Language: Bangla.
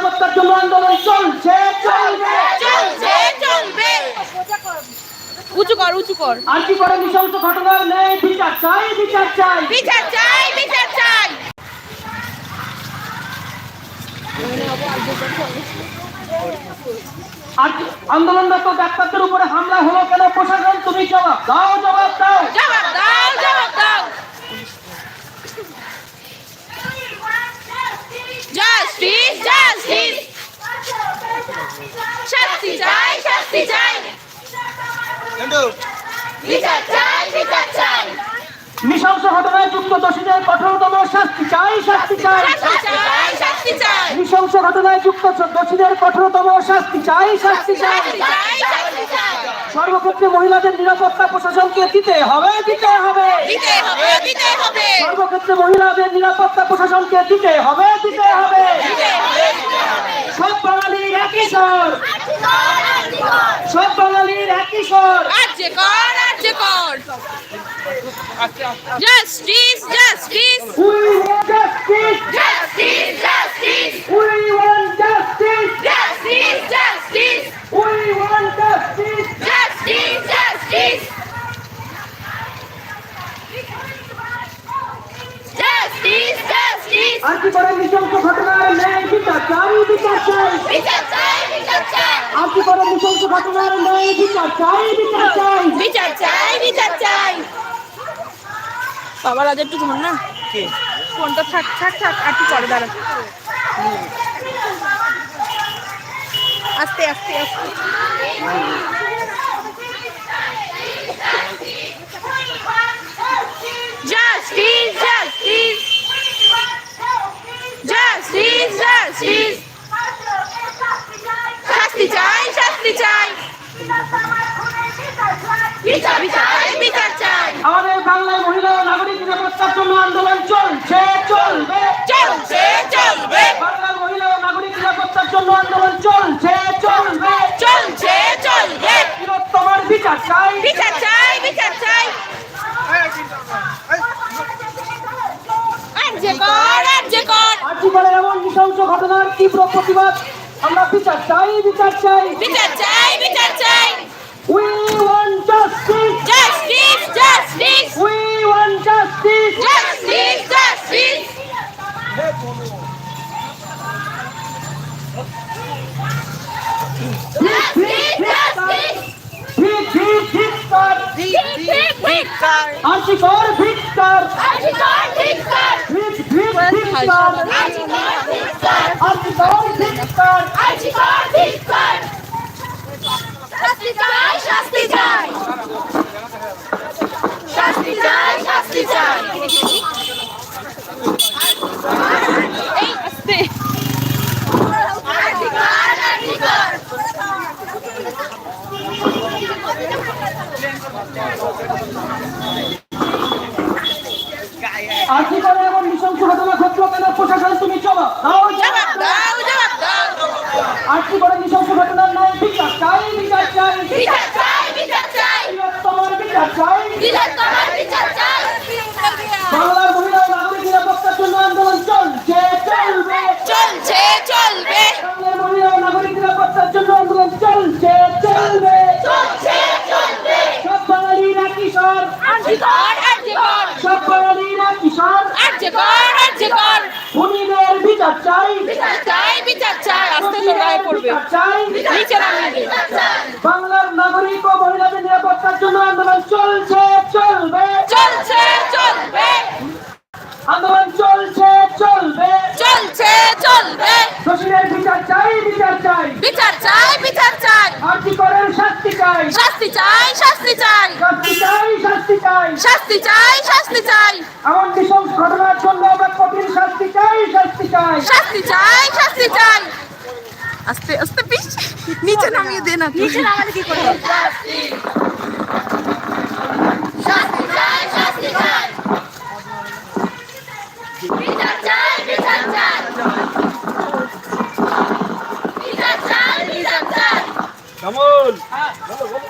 নিরাপত্তার জন্য আন্দোলন চলছে চলবে। চলছে চলবে। উঁচু কর উঁচু কর। আর্জি করে নৃশংস ঘটনার নেই বিচার চাই বিচার চাই। বিচার চাই বিচার চাই। আন্দোলনরত ডাক্তারদের উপরে হামলা হলো কেন? প্রশাসন তুমি জবাব দাও জবাব দাও জবাব দাও জাস্টিস জাস্টিস শাস্তি বিচার চাই বিচার চাই নৃশংস ঘটনায় যুক্ত দোষীদের কঠোরতম শাস্তি চাই শাস্তি চাই শাস্তি চাই নৃশংস ঘটনায় যুক্ত দোষীদের কঠোরতম শাস্তি চাই শাস্তি চাই। সর্বক্ষেত্রে মহিলাদের নিরাপত্তা প্রশাসনকে দিতে হবে দিতে হবে। দিতে হবে দিতে হবে! সর্বক্ষেত্রে মহিলাদের নিরাপত্তা প্রশাসনকে দিতে হবে দিতে হবে। বাঙালির একই স্বর সব বাঙালির একই স্বর আজকে কর আজকে কর justice justice We want justice! Justice justice We want justice! Justice justice We want justice! Justice justice justice justice আর কি করে নৃশংস ঘটনার ন্যায় বিচার চাই বিচার আর কি করে নৃশংস ঘটনার ন্যায় বিচার চাই বিচার চাই। বিচার চাই বিচার চাই। বাবা রাজা একটু ধর না। ফোনটা থাক থাক থাক আর কি করে দাঁড়া। আস্তে আস্তে আস্তে। আমাদের বাংলায় মহিলা ও নাগরিক নিরাপত্তার জন্য আন্দোলন চলছে চলবে। চলছে চলবে। বাংলার মহিলা ও নাগরিক নিরাপত্তার জন্য আন্দোলন চলছে চলবে। চলছে চলবে। বৃহত্তমার বিচার চাই। বিচার চাই বিচার চাই। যে কর আর যে কর। আর কি করে এমন নৃশংস ঘটনার তীব্র প্রতিবাদ আমরা বিচার চাই বিচার চাই। বিচার চাই। বিচার চাই We want justice! Justice justice We want justice! Justice justice justice justice ভিক ভিক ভিক্ষার ঠিক ঠিক ভিক্ষার আর্থিকর ভিক্ষার আজীবন ভিক্ষার ভিক ভিক ভিক্ষার আজীবন ভিক্ষার আর্থিকর ভিক্ষার আজীবন ভিক্ষার শাস্তি চাই শাস্তি চাই। শাস্তি চাই শাস্তি চাই। আর্থিকর এমন নৃশংস ঘটনা ঘটলো? কেন প্রশাসন তুমি জবাব দাও দাও আর্থিকর নৃশংস ঘটনার নয় বিচার চাই বিচার চাই বিচার চাই বিচার চাই। বৃহত্তমার বিচার চাই। বিচার তোমার বিচার চাই। বাংলার মহিলা নাগরিক নিরাপত্তার জন্য আন্দোলন চলছে চলবে। চলছে চলবে। বাংলার মহিলা নাগরিক নিরাপত্তার জন্য আন্দোলন চলছে চলবে। চলছে চলবে। সব বাঙালির একই স্বর আর্যকর আর্যকর সব বাঙালির একই স্বর আর্যকর আর্যকর খুনিদের বিচার চাই। বিচার চাই। গায়ে পড়বে নিচে নামিয়ে বাংলার নাগরিক ও মহিলাদের নিরাপত্তার জন্য আন্দোলন চলছে চলবে। চলছে চলবে। আন্দোলন চলছে চলবে। চলছে চলবে। দোষীদের বিচার চাই বিচার চাই। বিচার চাই বিচার চাই। আর্জি করেন শাস্তি চাই। শাস্তি চাই শাস্তি চাই। শাস্তি চাই শাস্তি চাই। শাস্তি চাই শাস্তি চাই। এমন নৃশংস ঘটনার জন্য আমরা কঠিন শাস্তি চাই শাস্তি চাই। শাস্তি চাই শাস্তি চাই। আস্তে আস্তে পিস। নিচে নামিয়ে দে না নিচে নামালে কি করবে? কামল হ্যাঁ বলো বলো